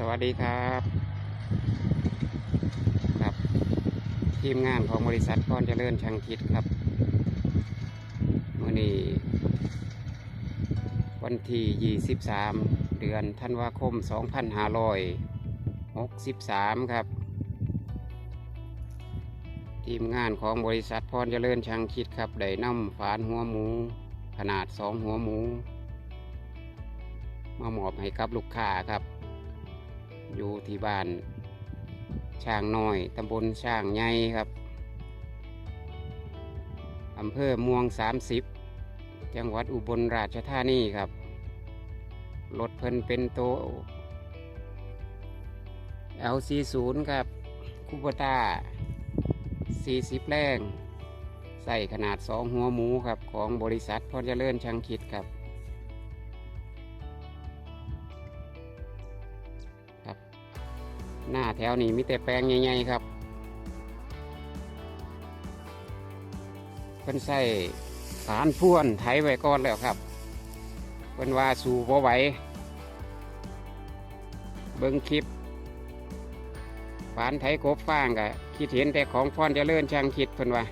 สวัสดีครับครับ ทีมงานของบริษัทพรเจริญชังคิดครับมื่อนี้วันที่ 23 เดือนธันวาคม 2563 ครับ ทีมงานของบริษัทพรเจริญชังคิดครับได้นำฝานหัวหมู ขนาดสองหัวหมู มามอบให้กับลูกค้าครับ อยู่ที่บ้านช่างน้อย ตำบลช่างใหญ่ครับ อำเภอม่วง 30 จังหวัดอุบลราชธานีครับ รถเพิ่นเป็นโต LC0 ครับ คูปตา40 แรง ใส่ขนาด 2 หัวหมูครับ ของบริษัทพรเจริญชังคิดครับ หน้าแถวนี้มีแต่แปลงใหญ่ๆครับเพิ่นใส่สารพ่วนไถไว้ก่อนแล้วครับเพิ่นว่าสู่บ่ไหวเบิ่งคลิปฝานไถกบฟางกะคิดเห็นแต่ของพรเจริญช่างคิดเพิ่นว่า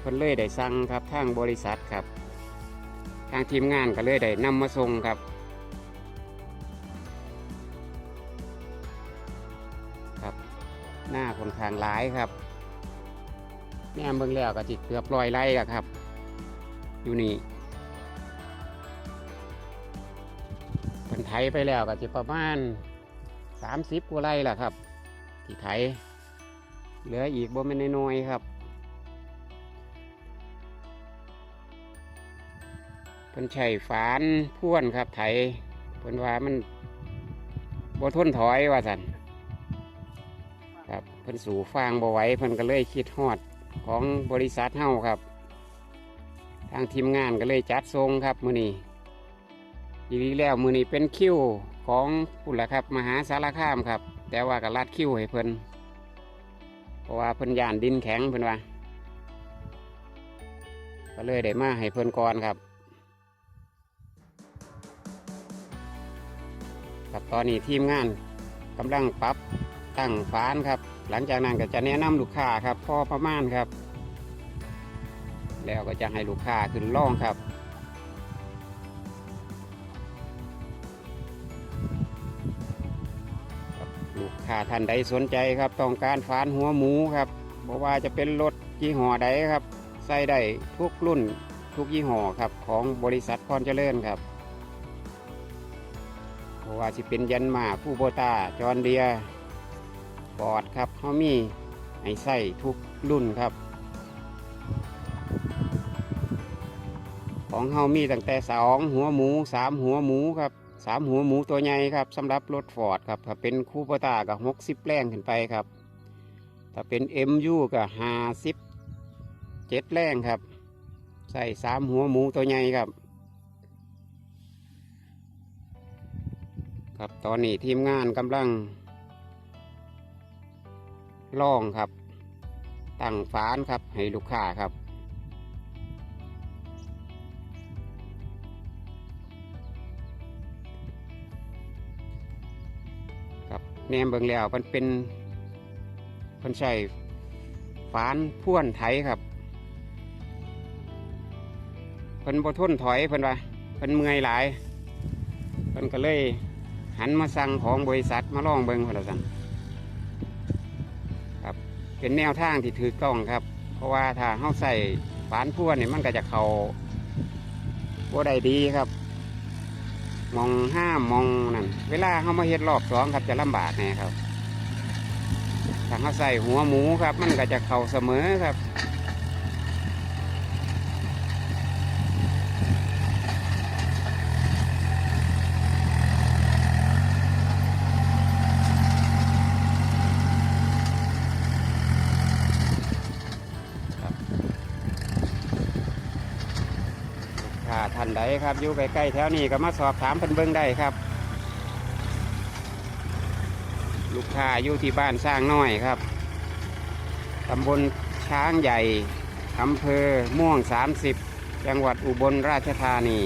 เพิ่นเลยได้สั่งครับทางบริษัทครับ ทางทีมงานก็เลยได้นำมาส่งครับ หน้าค่อนข้างหลายครับแนี่เบิ่งแล้วก็จิเกือบร้อยไร่อะครับ อยู่นี่เพิ่นไถไปแล้วก็จะประมาณสามสิบกว่าไร่แหละครับ ที่ไถเหลืออีกบ่แม่นน้อยครับเพิ่นใช้ฝานพ่วนครับไถเพิ่นว่ามันบ่ทนถอยว่าสัน เพิ่นสู่ฟางบ่ไหวเพิ่นก็เลยคิดฮอดของบริษัทเฮาครับ ทางทีมงานก็เลยจัดทรงครับมือนี้อีรีแล้วมือนี้เป็นคิวของพุ่นละครับมหาสารคามครับ แต่ว่าก็ลัดคิวให้เพิ่นเพราะว่าเพิ่นย่านดินแข็งเพิ่นว่าก็เลยได้มาให้เพิ่นก่อนครับครับตอนนี้ทีมงานกำลังปรับ ตั้งฝานครับ หลังจากนั้นก็จะแนะนำลูกค้าครับพ่อประมาณครับ แล้วก็จะให้ลูกค้าขึ้นล่องครับลูกค้าท่านใดสนใจครับ ต้องการฝานหัวหมูครับเพราะว่าจะเป็นรถยี่ห้อใดครับ ใส่ได้ทุกรุ่นทุกยี่ห้อครับของบริษัทพรเจริญครับเพราะว่าจะเป็นยันมาผู้โบตาจอนเดีย ปอดครับเขามีให้ใส่ทุกรุ่นครับ ของเฮามีตั้งแต่สองหัวหมูสามหัวหมูครับสามหัวหมูตัวใหญ่ครับสำหรับรถฟอร์ดครับถ้าเป็นคูปตากับหกสิบแรงขึ้นไปครับ ถ้าเป็น MU ก็ห้าสิบเจ็ดแรงครับ ใส่สามหัวหมูตัวใหญ่ครับครับตอนนี้ทีมงานกำลัง ล่องครับ ตั้งฝานครับ ให้ลูกค้าครับ ครับแนมเบิงแล้วมันเป็นคนใช้ฝานพ่วนไถครับเพิ่นบ่ทนถอยเพิ่นว่าเพิ่นเมื่อยหลายเพิ่นก็เลยหันมาสั่งของบริษัทมาลองเบิงเพิ่นว่าซั่น เป็นแนวทางที่ถือกล้องครับ เพราะว่าถ้าเขาใส่ฝานพ่วนเนี่ยมันก็จะเขาบ่ได้ดีครับ มองห้ามมองนั่นเวลาเขามาเฮ็ดรอบสองครับจะลำบากแน่ครับถ้าเขาใส่หัวหมูครับ มันก็จะเข่าเสมอครับ ถ้านใดครับอยู่ใกล้ๆแถวนี้ก็มาสอบถามเพิ่นเบิ่งได้ครับ ลูกค้าอยู่ที่บ้านสร้างน้อยครับตำบลช้างใหญ่อำเภอม่วง 30 จังหวัดอุบลราชธานี